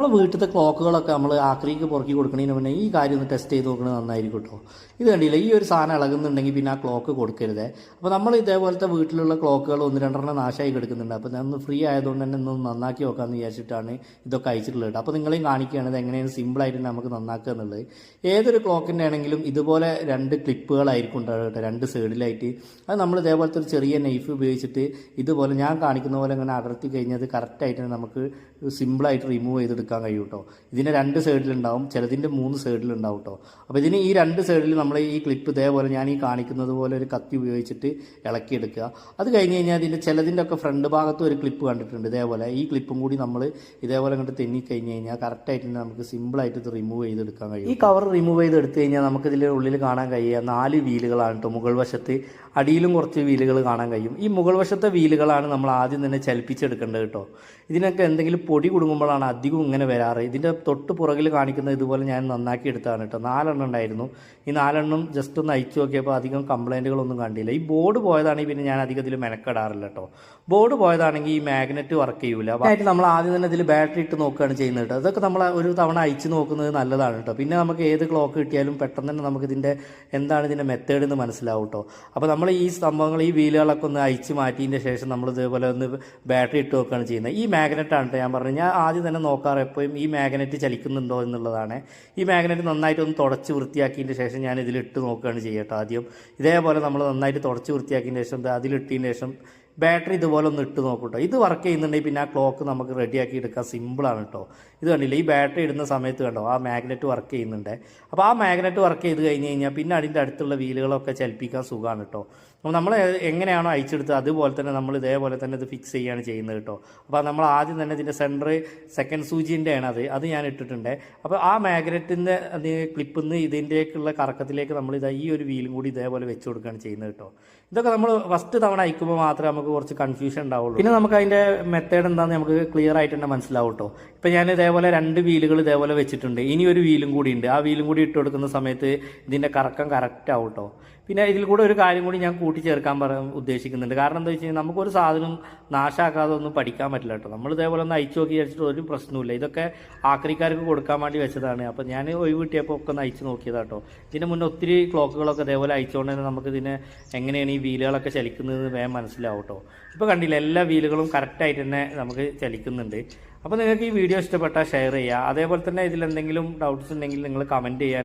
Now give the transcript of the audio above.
നമ്മൾ വീട്ടിലത്തെ ക്ലോക്കുകളൊക്കെ നമ്മൾ ആക്രിക്ക് പുറക്കി കൊടുക്കണതിന് മുന്നേ ഈ കാര്യം ഒന്ന് ടെസ്റ്റ് ചെയ്ത് നോക്കുന്നത് നന്നായിരിക്കും കേട്ടോ. ഇത് കണ്ടില്ല ഈ ഒരു സാധനം ഇളകുന്നുണ്ടെങ്കിൽ പിന്നെ ആ ക്ലോക്ക് കൊടുക്കരുത്. അപ്പോൾ നമ്മൾ ഇതേപോലത്തെ വീട്ടിലുള്ള ക്ലോക്കുകൾ ഒന്ന് രണ്ടെണ്ണം നാശമായി കിടക്കുന്നുണ്ട്. അപ്പോൾ ഞാൻ ഫ്രീ ആയതുകൊണ്ട് തന്നെ ഒന്ന് നന്നാക്കി നോക്കാമെന്ന് വിചാരിച്ചിട്ടാണ് ഇതൊക്കെ അയച്ചിട്ടുള്ളത്. അപ്പോൾ നിങ്ങളെയും കാണിക്കുകയാണ് ഇത് എങ്ങനെയാണ് സിമ്പിളായിട്ട് നമുക്ക് നന്നാക്കുക എന്നുള്ളത്. ഏതൊരു ക്ലോക്കിന്റെ ആണെങ്കിലും ഇതുപോലെ രണ്ട് ക്ലിപ്പുകളായിരിക്കും ഉണ്ടാവുക കേട്ടോ രണ്ട് സൈഡിലായിട്ട് അത് നമ്മൾ ഇതേപോലത്തെ ഒരു ചെറിയ നൈഫ് ഉപയോഗിച്ചിട്ട് ഇതുപോലെ ഞാൻ കാണിക്കുന്ന പോലെ ഇങ്ങനെ അടർത്തി കഴിഞ്ഞാൽ അത് കറക്റ്റായിട്ട് നമുക്ക് സിമ്പിളായിട്ട് റിമൂവ് ചെയ്തെടുക്കാൻ കഴിയും കേട്ടോ ഇതിന് രണ്ട് സൈഡിലുണ്ടാവും ചിലതിന്റെ മൂന്ന് സൈഡിലുണ്ടാവും കേട്ടോ അപ്പോൾ ഇതിന് ഈ രണ്ട് സൈഡിൽ നമ്മൾ ഈ ക്ലിപ്പ് ഇതേപോലെ ഞാൻ ഈ കാണിക്കുന്നത് പോലെ ഒരു കത്തി ഉപയോഗിച്ചിട്ട് ഇളക്കിയെടുക്കുക. അത് കഴിഞ്ഞ് കഴിഞ്ഞാൽ ഇതിന്റെ ചിലതിന്റെ ഒക്കെ ഫ്രണ്ട് ഭാഗത്തും ഒരു ക്ലിപ്പ് കണ്ടിട്ടുണ്ട് ഇതേപോലെ. ഈ ക്ലിപ്പും കൂടി നമ്മൾ ഇതേപോലെ കണ്ട് തെന്നി കഴിഞ്ഞ് കഴിഞ്ഞാൽ കറക്റ്റായിട്ട് തന്നെ നമുക്ക് സിമ്പിളായിട്ട് ഇത് റിമൂവ് ചെയ്തെടുക്കാൻ കഴിയും ഈ കവർ റിമൂവ് ചെയ്തെടുത്ത് കഴിഞ്ഞാൽ നമുക്ക് ഇതിന്റെ ഉള്ളിൽ കാണാൻ കഴിയുക നാല് വീലുകളാണ് കേട്ടോ മുകൾ വശത്ത്. അടിയിലും കുറച്ച് വീലുകൾ കാണാൻ കഴിയും. ഈ മുകൾ വശത്തെ വീലുകളാണ് നമ്മൾ ആദ്യം തന്നെ ചലിപ്പിച്ചെടുക്കേണ്ടത് കേട്ടോ ഇതിനൊക്കെ എന്തെങ്കിലും പൊടി കുടുങ്ങുമ്പോഴാണ് അധികം ഇങ്ങനെ വരാറ്. ഇതിന്റെ തൊട്ട് പുറകിൽ കാണിക്കുന്നത് ഇതുപോലെ ഞാൻ നന്നാക്കി എടുത്താണ് കേട്ടോ. നാലെണ്ണം ഉണ്ടായിരുന്നു. ഈ നാലെണ്ണം ജസ്റ്റ് ഒന്ന് അയച്ചു നോക്കിയപ്പോൾ അധികം കംപ്ലൈന്റുകളൊന്നും കണ്ടില്ല. ഈ ബോർഡ് പോയതാണെങ്കിൽ പിന്നെ ഞാൻ അധികം ഇതിൽ മെനക്കെടാറില്ല കേട്ടോ. ബോർഡ് പോയതാണെങ്കിൽ ഈ മാഗ്നറ്റ് വർക്ക് ചെയ്യൂല. ആയിട്ട് നമ്മൾ ആദ്യം തന്നെ ഇതിൽ ബാറ്ററി ഇട്ട് നോക്കുകയാണ് ചെയ്യുന്നത് കേട്ടോ. അതൊക്കെ നമ്മൾ ഒരു തവണ അയച്ചു നോക്കുന്നത് നല്ലതാണ് കേട്ടോ. പിന്നെ നമുക്ക് ഏത് ക്ലോക്ക് കിട്ടിയാലും പെട്ടെന്ന് തന്നെ നമുക്ക് ഇതിന്റെ എന്താണ് ഇതിന്റെ മെത്തേഡ് എന്ന് മനസ്സിലാവും കേട്ടോ. അപ്പോൾ നമ്മൾ ഈ സംഭവങ്ങൾ ഈ വീലുകളൊക്കെ ഒന്ന് അയച്ച് മാറ്റിയതിന്റെ ശേഷം നമ്മൾ ഇതേപോലെ ഒന്ന് ബാറ്ററി ഇട്ട് നോക്കുകയാണ് ചെയ്യുന്നത്. ഈ മാഗ്നറ്റ് ആണ് കേട്ടോ ഞാൻ പറഞ്ഞത്. ഞാൻ ആദ്യം തന്നെ നോക്കാറ് എപ്പോഴും ഈ മാഗ്നറ്റ് ചലിക്കുന്നുണ്ടോ എന്നുള്ളതാണ്. ഈ മാഗ്നറ്റ് നന്നായിട്ട് ഒന്ന് തുടച്ച് വൃത്തിയാക്കിയതിന്റെ ശേഷം ഞാൻ ഇതിലിട്ട് നോക്കുകയാണ് ചെയ്യട്ടോ ആദ്യം. ഇതേപോലെ നമ്മൾ നന്നായിട്ട് തുടച്ച് വൃത്തിയാക്കിയതിന് ശേഷം അതിലിട്ടതിന് ശേഷം ബാറ്ററി ഇതുപോലെ ഒന്ന് ഇട്ട് നോക്കൂട്ടോ ഇത് വർക്ക് ചെയ്യുന്നുണ്ടെങ്കിൽ പിന്നെ ആ ക്ലോക്ക് നമുക്ക് റെഡിയാക്കി എടുക്കാൻ സിമ്പിളാണ് കേട്ടോ ഇത് കണ്ടില്ല ഈ ബാറ്ററി ഇടുന്ന സമയത്ത് കണ്ടോ ആ മാഗ്നറ്റ് വർക്ക് ചെയ്യുന്നുണ്ട്. അപ്പോൾ ആ മാഗ്നറ്റ് വർക്ക് ചെയ്ത് കഴിഞ്ഞ് കഴിഞ്ഞാൽ പിന്നെ അതിന്റെ അടുത്തുള്ള വീലുകളൊക്കെ ചലിപ്പിക്കാൻ സുഖമാണ് കേട്ടോ അപ്പോൾ നമ്മൾ എങ്ങനെയാണോ അയച്ചെടുത്തത് അതുപോലെ തന്നെ നമ്മൾ ഇതേപോലെ തന്നെ ഇത് ഫിക്സ് ചെയ്യുകയാണ് ചെയ്യുന്നത് കേട്ടോ അപ്പോൾ നമ്മൾ ആദ്യം തന്നെ ഇതിന്റെ സെന്റർ സെക്കൻഡ് സൂചിന്റെ ആണ് അത് അത് ഞാൻ ഇട്ടിട്ടുണ്ട്. അപ്പോൾ ആ മാഗ്നറ്റിന്റെ ക്ലിപ്പിൽ നിന്ന് ഇതിന്റെയൊക്കെയുള്ള കറക്കത്തിലേക്ക് നമ്മൾ ഇതാ ഈ ഒരു വീലും കൂടി ഇതേപോലെ വെച്ച് കൊടുക്കുകയാണ് ചെയ്യുന്നത് കേട്ടോ ഇതൊക്കെ നമ്മൾ ഫസ്റ്റ് തവണ അയക്കുമ്പോൾ മാത്രമേ നമുക്ക് കുറച്ച് കൺഫ്യൂഷൻ ഉണ്ടാവുള്ളൂ. പിന്നെ നമുക്ക് അതിന്റെ മെത്തേഡ് എന്താണെന്ന് നമുക്ക് ക്ലിയർ ആയിട്ട് തന്നെ മനസ്സിലാവും ഇപ്പം ഞാൻ ഇതേപോലെ രണ്ട് വീലുകൾ ഇതേപോലെ വെച്ചിട്ടുണ്ട്. ഇനി ഒരു വീലും കൂടി ഉണ്ട്. ആ വീലും കൂടി ഇട്ട് കൊടുക്കുന്ന സമയത്ത് ഇതിന്റെ കറക്കം കറക്റ്റ് ആവും കേട്ടോ പിന്നെ ഇതിൽ കൂടെ ഒരു കാര്യം കൂടി ഞാൻ കൂട്ടിച്ചേർക്കാൻ പറയാൻ ഉദ്ദേശിക്കുന്നുണ്ട്. കാരണം എന്താ വെച്ച് കഴിഞ്ഞാൽ നമുക്കൊരു സാധനം നാശാക്കാതെ ഒന്നും പഠിക്കാൻ പറ്റില്ല കേട്ടോ നമ്മൾ ഇതേപോലെ ഒന്ന് അയച്ചു നോക്കി വെച്ചിട്ട് ഒരു പ്രശ്നമില്ല ഇതൊക്കെ ആക്രിക്കാർക്ക് കൊടുക്കാൻ വേണ്ടി വെച്ചതാണ്. അപ്പോൾ ഞാൻ ഒഴിവ് കിട്ടിയപ്പോൾ ഒക്കെ ഒന്ന് അയച്ചു നോക്കിയതാ കേട്ടോ ഇതിന് മുന്നേ ഒത്തിരി ക്ലോക്കുകളൊക്കെ ഇതേപോലെ അയച്ചുകൊണ്ട് തന്നെ നമുക്ക് ഇതിനെ എങ്ങനെയാണ് ഈ വീലുകളൊക്കെ ചലിക്കുന്നത് വേഗം മനസ്സിലാവും ഇപ്പോൾ കണ്ടില്ല എല്ലാ വീലുകളും കറക്റ്റായിട്ട് തന്നെ നമുക്ക് ചലിക്കുന്നുണ്ട്. അപ്പോൾ നിങ്ങൾക്ക് ഈ വീഡിയോ ഇഷ്ടപ്പെട്ടാൽ ഷെയർ ചെയ്യുക. അതേപോലെ തന്നെ ഇതിൽ എന്തെങ്കിലും ഡൗട്ട്സ് ഉണ്ടെങ്കിൽ നിങ്ങൾ കമന്റ് ചെയ്യുക.